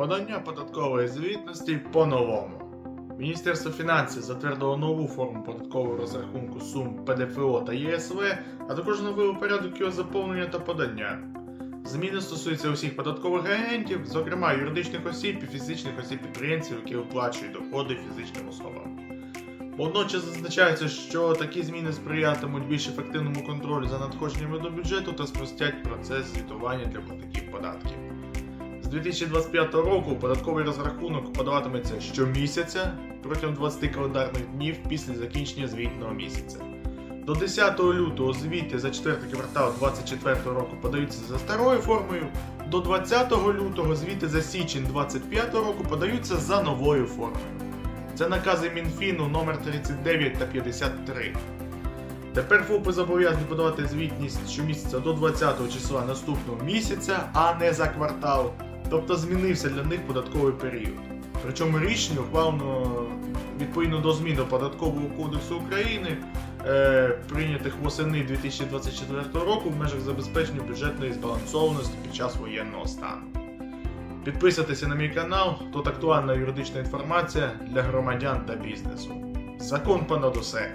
подання податкової звітності по-новому. Міністерство фінансів затвердило нову форму податкового розрахунку сум ПДФО та ЄСВ, а також новий порядок його заповнення та подання. Зміни стосуються усіх податкових агентів, зокрема юридичних осіб і фізичних осіб підприємців, які оплачують доходи фізичним особам. Водночас зазначається, що такі зміни сприятимуть більш ефективному контролю за надходженнями до бюджету та спростять процес звітування для платників податків. З 2025 року податковий розрахунок подаватиметься щомісяця протягом 20 календарних днів після закінчення звітного місяця. До 10 лютого звіти за 4 квартал 2024 року подаються за старою формою, до 20 лютого звіти за січень 2025 року подаються за новою формою. Це накази Мінфіну номер 39 та 53. Тепер ФОПи зобов'язані подавати звітність щомісяця до 20 числа наступного місяця, а не за квартал. Тобто змінився для них податковий період. Причому рішення ухвалено відповідно до змін до Податкового кодексу України, е, прийнятих восени 2024 року в межах забезпечення бюджетної збалансованості під час воєнного стану. Підписуйтеся на мій канал, тут актуальна юридична інформація для громадян та бізнесу. Закон понад усе.